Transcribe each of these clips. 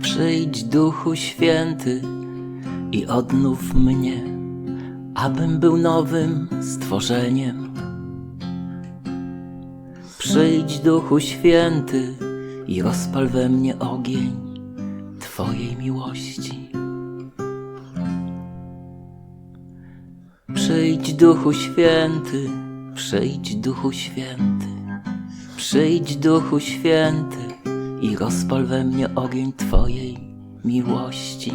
Przyjdź Duchu Święty i odnów mnie, abym był nowym stworzeniem. Przyjdź Duchu Święty i rozpal we mnie ogień Twojej miłości. Przyjdź Duchu Święty, przyjdź Duchu Święty, przyjdź Duchu Święty i rozpal we mnie ogień Twojej miłości.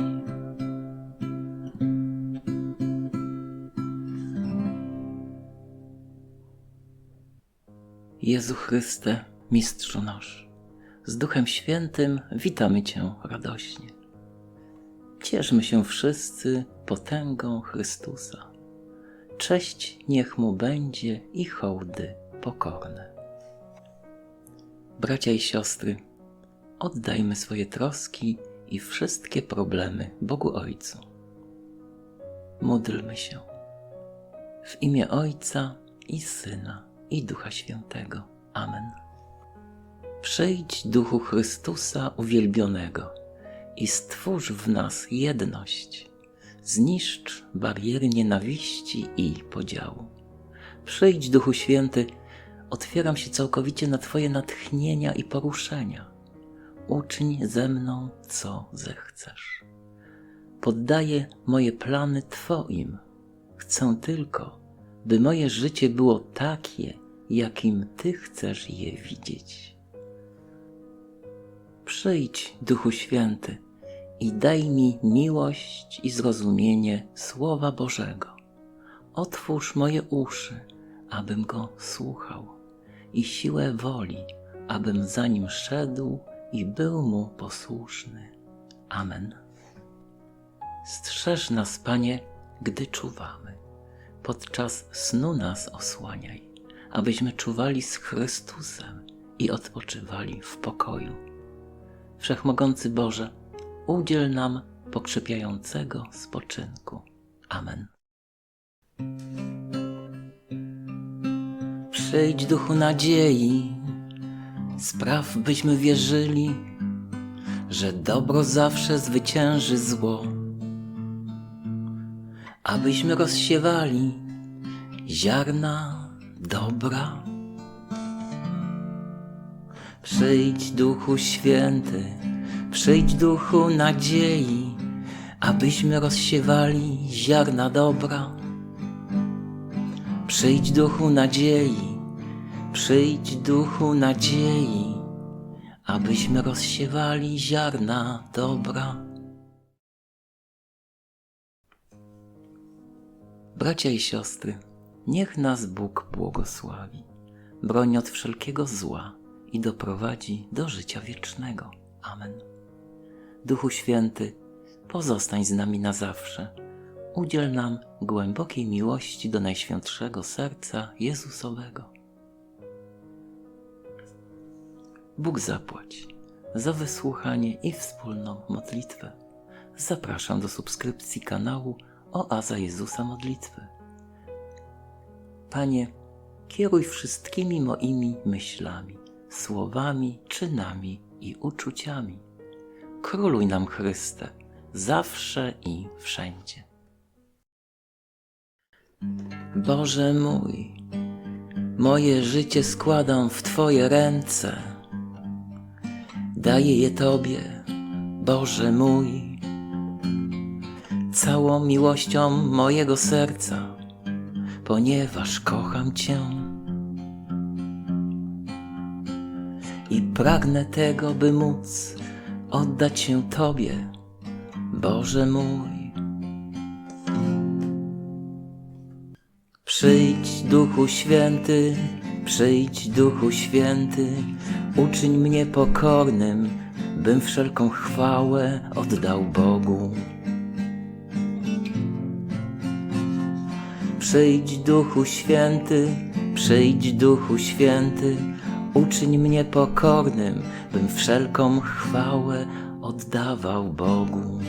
Jezu Chryste, Mistrzu nasz, z Duchem Świętym witamy Cię radośnie. Cieszmy się wszyscy potęgą Chrystusa. Cześć niech Mu będzie i hołdy pokorne. Bracia i siostry, oddajmy swoje troski i wszystkie problemy Bogu Ojcu. Módlmy się. W imię Ojca i Syna i Ducha Świętego. Amen. Przyjdź Duchu Chrystusa uwielbionego i stwórz w nas jedność. Zniszcz bariery nienawiści i podziału. Przyjdź Duchu Święty, otwieram się całkowicie na Twoje natchnienia i poruszenia. Uczyń ze mną, co zechcesz. Poddaję moje plany Twoim. Chcę tylko, by moje życie było takie, jakim Ty chcesz je widzieć. Przyjdź, Duchu Święty, i daj mi miłość i zrozumienie Słowa Bożego. Otwórz moje uszy, abym go słuchał, i siłę woli, abym za nim szedł i był mu posłuszny. Amen. Strzeż nas, Panie, gdy czuwamy. Podczas snu nas osłaniaj, abyśmy czuwali z Chrystusem i odpoczywali w pokoju. Wszechmogący Boże, udziel nam pokrzepiającego spoczynku. Amen. Przyjdź duchu nadziei, spraw byśmy wierzyli, że dobro zawsze zwycięży zło. Abyśmy rozsiewali ziarna dobra. Przyjdź duchu święty, Przyjdź duchu nadziei, abyśmy rozsiewali ziarna dobra. Przyjdź duchu nadziei, przyjdź duchu nadziei, abyśmy rozsiewali ziarna dobra. Bracia i siostry, niech nas Bóg błogosławi, broni od wszelkiego zła i doprowadzi do życia wiecznego. Amen. Duchu Święty, pozostań z nami na zawsze. Udziel nam głębokiej miłości do Najświętszego Serca Jezusowego. Bóg zapłać za wysłuchanie i wspólną modlitwę. Zapraszam do subskrypcji kanału Oaza Jezusa Modlitwy. Panie, kieruj wszystkimi moimi myślami, słowami, czynami i uczuciami Króluj nam Chryste, zawsze i wszędzie. Boże mój, moje życie składam w Twoje ręce. Daję je Tobie, Boże mój, całą miłością mojego serca, ponieważ kocham Cię. I pragnę tego, by móc oddać się Tobie, Boże mój. Przyjdź, Duchu Święty, przyjdź, Duchu Święty, uczyń mnie pokornym, bym wszelką chwałę oddał Bogu. Przyjdź, Duchu Święty, przyjdź, Duchu Święty, uczyń mnie pokornym, bym wszelką chwałę oddawał Bogu.